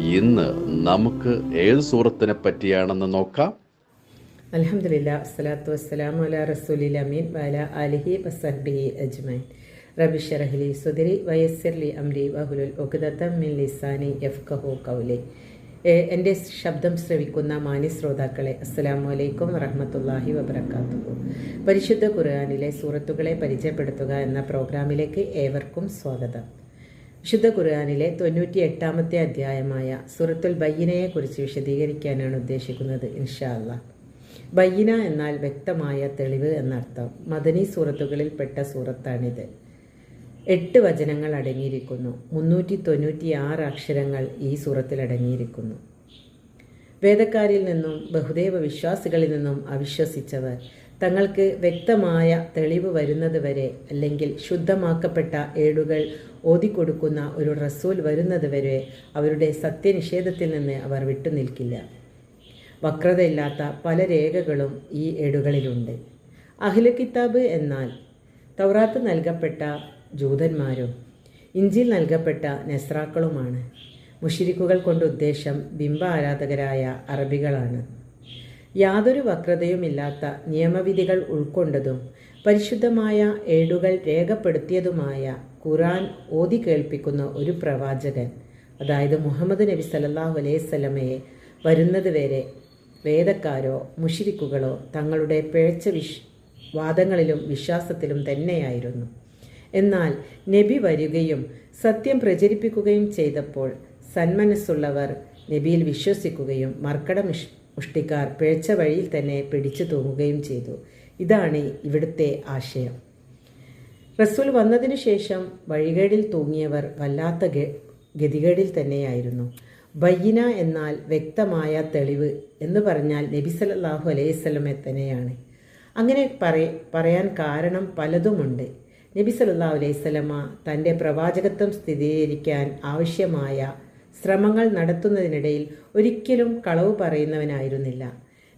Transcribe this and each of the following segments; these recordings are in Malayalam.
ഇന്ന് നമുക്ക് ഏത് സൂറത്തിനെ പറ്റിയാണെന്ന് നോക്കാം? അലഹമില്ല അസ്സലാത്തു വസ്സലാം അല റസൂലിൽ അമീൻ വല അലിഹി വസഹബിഹി അജ്മൈൻ റബി ഷറഹ്ലി സുദരി വയസ്സിർലി അംരി വഹുലുൽ ഒക്ദത്തം മിൻ ലിസാനി യഫ്കഹു കൗലി എന്റെ ശബ്ദം ശ്രവിക്കുന്ന മാന്യ ശ്രോതാക്കളെ അസ്സലാമു അലൈക്കും വറഹമത്തല്ലാഹി വബർക്കാത്തു പരിശുദ്ധ ഖുർആാനിലെ സൂറത്തുകളെ പരിചയപ്പെടുത്തുക എന്ന പ്രോഗ്രാമിലേക്ക് ഏവർക്കും സ്വാഗതം. വിശുദ്ധ ഖുർആാനിലെ തൊണ്ണൂറ്റി എട്ടാമത്തെ അധ്യായമായ സൂറത്തുൽ ബയ്യനയെക്കുറിച്ച് വിശദീകരിക്കാനാണ് ഉദ്ദേശിക്കുന്നത് ഇൻഷാ ബയ്യന എന്നാൽ വ്യക്തമായ തെളിവ് എന്നർത്ഥം. മദനി സൂറത്തുകളിൽപ്പെട്ട സൂറത്താണിത്. എട്ട് വചനങ്ങൾ അടങ്ങിയിരിക്കുന്നു. മുന്നൂറ്റി തൊണ്ണൂറ്റി ആറ് അക്ഷരങ്ങൾ ഈ സൂറത്തിൽ അടങ്ങിയിരിക്കുന്നു. വേദക്കാരിൽ നിന്നും ബഹുദൈവ വിശ്വാസികളിൽ നിന്നും അവിശ്വസിച്ചവർ തങ്ങൾക്ക് വ്യക്തമായ തെളിവ് വരുന്നതുവരെ അല്ലെങ്കിൽ ശുദ്ധമാക്കപ്പെട്ട ഏടുകൾ ഓതിക്കൊടുക്കുന്ന ഒരു റസൂൽ വരുന്നതുവരെ അവരുടെ സത്യനിഷേധത്തിൽ നിന്ന് അവർ വിട്ടുനിൽക്കില്ല വക്രതയില്ലാത്ത പല രേഖകളും ഈ ഏടുകളിലുണ്ട്. അഖില കിതാബ് എന്നാൽ തൗറാത്ത് നൽകപ്പെട്ട ജൂതന്മാരും ഇഞ്ചിൽ നൽകപ്പെട്ട നെസ്രാക്കളുമാണ്. മുഷിരിക്കുകൾ കൊണ്ട് ഉദ്ദേശം ബിംബ ആരാധകരായ അറബികളാണ്. യാതൊരു വക്രതയുമില്ലാത്ത നിയമവിധികൾ ഉൾക്കൊണ്ടതും പരിശുദ്ധമായ ഏടുകൾ രേഖപ്പെടുത്തിയതുമായ ഖുറാൻ ഓതി കേൾപ്പിക്കുന്ന ഒരു പ്രവാചകൻ അതായത് മുഹമ്മദ് നബി സല്ലാഹു അലൈഹി സ്വലമയെ വരുന്നത് വരെ വേദക്കാരോ മുഷിരിക്കുകളോ തങ്ങളുടെ പിഴച്ച വിശ് വാദങ്ങളിലും വിശ്വാസത്തിലും തന്നെയായിരുന്നു. എന്നാൽ നബി വരികയും സത്യം പ്രചരിപ്പിക്കുകയും ചെയ്തപ്പോൾ സന്മനസ്സുള്ളവർ നബിയിൽ വിശ്വസിക്കുകയും മർക്കട മുഷ് മുഷ്ടിക്കാർ പിഴച്ച വഴിയിൽ തന്നെ പിടിച്ചു തൂങ്ങുകയും ചെയ്തു. ഇതാണ് ഇവിടുത്തെ ആശയം. റസൂൽ വന്നതിനു ശേഷം വഴികേടിൽ തൂങ്ങിയവർ വല്ലാത്ത ഗതികേടിൽ തന്നെയായിരുന്നു. ബയ്യന എന്നാൽ വ്യക്തമായ തെളിവ് എന്ന് പറഞ്ഞാൽ നബി സല്ലല്ലാഹു അലൈഹി സ്വലമെ തന്നെയാണ്. അങ്ങനെ പറയ പറയാൻ കാരണം പലതുമുണ്ട്. നബി സല്ലല്ലാഹു അലൈഹി സ്വലമ തന്റെ പ്രവാചകത്വം സ്ഥിരീകരിക്കാൻ ആവശ്യമായ ശ്രമങ്ങൾ നടത്തുന്നതിനിടയിൽ ഒരിക്കലും കളവ് പറയുന്നവനായിരുന്നില്ല.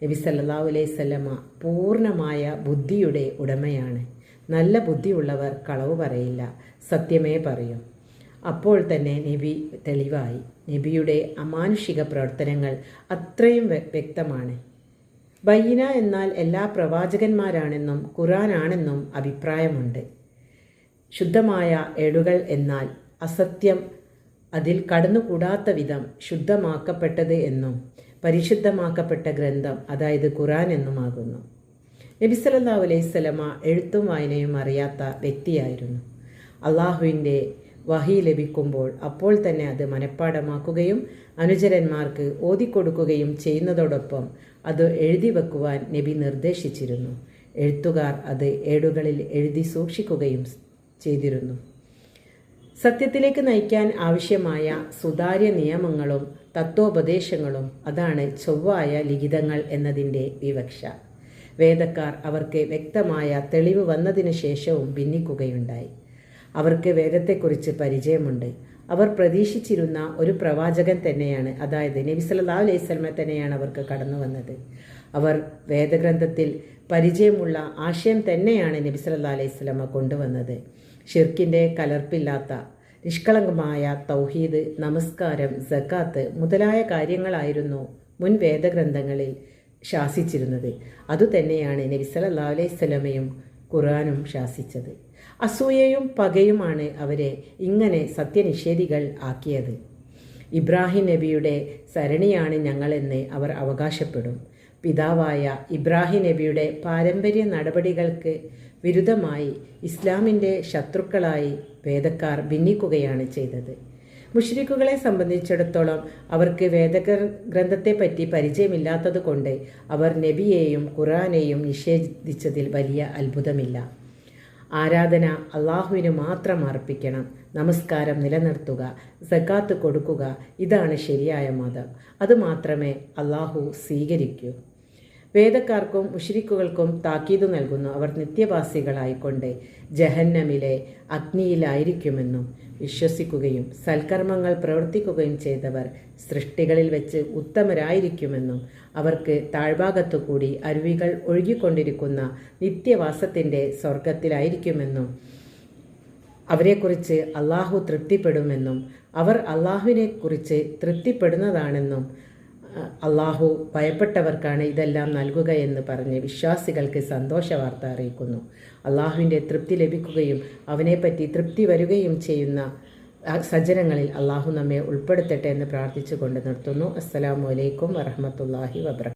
നബി അലൈഹി സ്വലമ പൂർണമായ ബുദ്ധിയുടെ ഉടമയാണ്. നല്ല ബുദ്ധിയുള്ളവർ കളവ് പറയില്ല. സത്യമേ പറയും. അപ്പോൾ തന്നെ നബി തെളിവായി. നബിയുടെ അമാനുഷിക പ്രവർത്തനങ്ങൾ അത്രയും വ്യക്തമാണ്. ബൈന എന്നാൽ എല്ലാ പ്രവാചകന്മാരാണെന്നും ഖുറാനാണെന്നും അഭിപ്രായമുണ്ട്. ശുദ്ധമായ ഏടുകൾ എന്നാൽ അസത്യം അതിൽ കടന്നുകൂടാത്ത വിധം ശുദ്ധമാക്കപ്പെട്ടത് എന്നും പരിശുദ്ധമാക്കപ്പെട്ട ഗ്രന്ഥം അതായത് ഖുറാൻ എന്നുമാകുന്നു. നബി സല്ലല്ലാഹു അലൈഹി സ്വലമ എഴുത്തും വായനയും അറിയാത്ത വ്യക്തിയായിരുന്നു. അള്ളാഹുവിന്റെ വഹി ലഭിക്കുമ്പോൾ അപ്പോൾ തന്നെ അത് മനഃപ്പാടമാക്കുകയും അനുചരന്മാർക്ക് ഓതിക്കൊടുക്കുകയും ചെയ്യുന്നതോടൊപ്പം അത് എഴുതി വെക്കുവാൻ നബി നിർദ്ദേശിച്ചിരുന്നു. എഴുത്തുകാർ അത് ഏടുകളിൽ എഴുതി സൂക്ഷിക്കുകയും ചെയ്തിരുന്നു. സത്യത്തിലേക്ക് നയിക്കാൻ ആവശ്യമായ സുതാര്യ നിയമങ്ങളും തത്വോപദേശങ്ങളും അതാണ് ചൊവ്വായ ലിഖിതങ്ങൾ എന്നതിന്റെ വിവക്ഷ. വേദക്കാർ അവർക്ക് വ്യക്തമായ തെളിവ് വന്നതിന് ശേഷവും ഭിന്നിക്കുകയുണ്ടായി. അവർക്ക് വേദത്തെക്കുറിച്ച് പരിചയമുണ്ട്. അവർ പ്രതീക്ഷിച്ചിരുന്ന ഒരു പ്രവാചകൻ തന്നെയാണ് അതായത് നബി സല്ലല്ലാഹു അലൈഹി സ്വലമെ തന്നെയാണ് അവർക്ക് കടന്നു വന്നത്. അവർ വേദഗ്രന്ഥത്തിൽ പരിചയമുള്ള ആശയം തന്നെയാണ് നബി സല്ലല്ലാഹു അലൈഹി സ്വലമ കൊണ്ടുവന്നത്. ഷിർക്കിന്റെ കലർപ്പില്ലാത്ത നിഷ്കളങ്കമായ തൗഹീദ് നമസ്കാരം സക്കാത്ത് മുതലായ കാര്യങ്ങളായിരുന്നു മുൻ വേദഗ്രന്ഥങ്ങളിൽ ശാസിച്ചിരുന്നത്. അതുതന്നെയാണ് നബി സല്ലല്ലാഹു അലൈഹി സ്വലമയും ഖുർആനും ശാസിച്ചത്. അസൂയയും പകയുമാണ് അവരെ ഇങ്ങനെ സത്യനിഷേധികൾ ആക്കിയത്. ഇബ്രാഹിം നബിയുടെ സരണിയാണ് ഞങ്ങളെന്ന് അവർ അവകാശപ്പെടും. പിതാവായ ഇബ്രാഹിം നബിയുടെ പാരമ്പര്യ നടപടികൾക്ക് വിരുദ്ധമായി ഇസ്ലാമിന്റെ ശത്രുക്കളായി വേദക്കാർ ഭിന്നിക്കുകയാണ് ചെയ്തത്. മുഷ്രിഖുകളെ സംബന്ധിച്ചിടത്തോളം അവർക്ക് വേദഗ്രന്ഥത്തെപ്പറ്റി പരിചയമില്ലാത്തത് കൊണ്ട് അവർ നബിയെയും ഖുറാനെയും നിഷേധിച്ചതിൽ വലിയ അത്ഭുതമില്ല. ആരാധന അള്ളാഹുവിന് മാത്രം അർപ്പിക്കണം. നമസ്കാരം നിലനിർത്തുക സക്കാത്ത് കൊടുക്കുക ഇതാണ് ശരിയായ മതം. അത് മാത്രമേ അള്ളാഹു സ്വീകരിക്കൂ. വേദക്കാർക്കും മുഷിരിക്കുകൾക്കും താക്കീത് നൽകുന്നു. അവർ നിത്യവാസികളായിക്കൊണ്ട് ജഹന്നമിലെ അഗ്നിയിലായിരിക്കുമെന്നും വിശ്വസിക്കുകയും സൽക്കർമ്മങ്ങൾ പ്രവർത്തിക്കുകയും ചെയ്തവർ സൃഷ്ടികളിൽ വെച്ച് ഉത്തമരായിരിക്കുമെന്നും അവർക്ക് താഴ്ഭാഗത്തുകൂടി അരുവികൾ ഒഴുകിക്കൊണ്ടിരിക്കുന്ന നിത്യവാസത്തിന്റെ സ്വർഗത്തിലായിരിക്കുമെന്നും അവരെക്കുറിച്ച് അള്ളാഹു തൃപ്തിപ്പെടുമെന്നും അവർ അള്ളാഹുവിനെക്കുറിച്ച് തൃപ്തിപ്പെടുന്നതാണെന്നും അള്ളാഹു ഭയപ്പെട്ടവർക്കാണ് ഇതെല്ലാം നൽകുക എന്ന് പറഞ്ഞ് വിശ്വാസികൾക്ക് സന്തോഷ വാർത്ത അറിയിക്കുന്നു. അള്ളാഹുവിന്റെ തൃപ്തി ലഭിക്കുകയും അവനെപ്പറ്റി തൃപ്തി വരികയും ചെയ്യുന്ന സജ്ജനങ്ങളിൽ അള്ളാഹു നമ്മെ ഉൾപ്പെടുത്തട്ടെ എന്ന് പ്രാർത്ഥിച്ചുകൊണ്ട് നിർത്തുന്നു. അസ്സലാമു അലൈക്കും വറഹമത്തല്ലാഹി വബർക്കാത്തു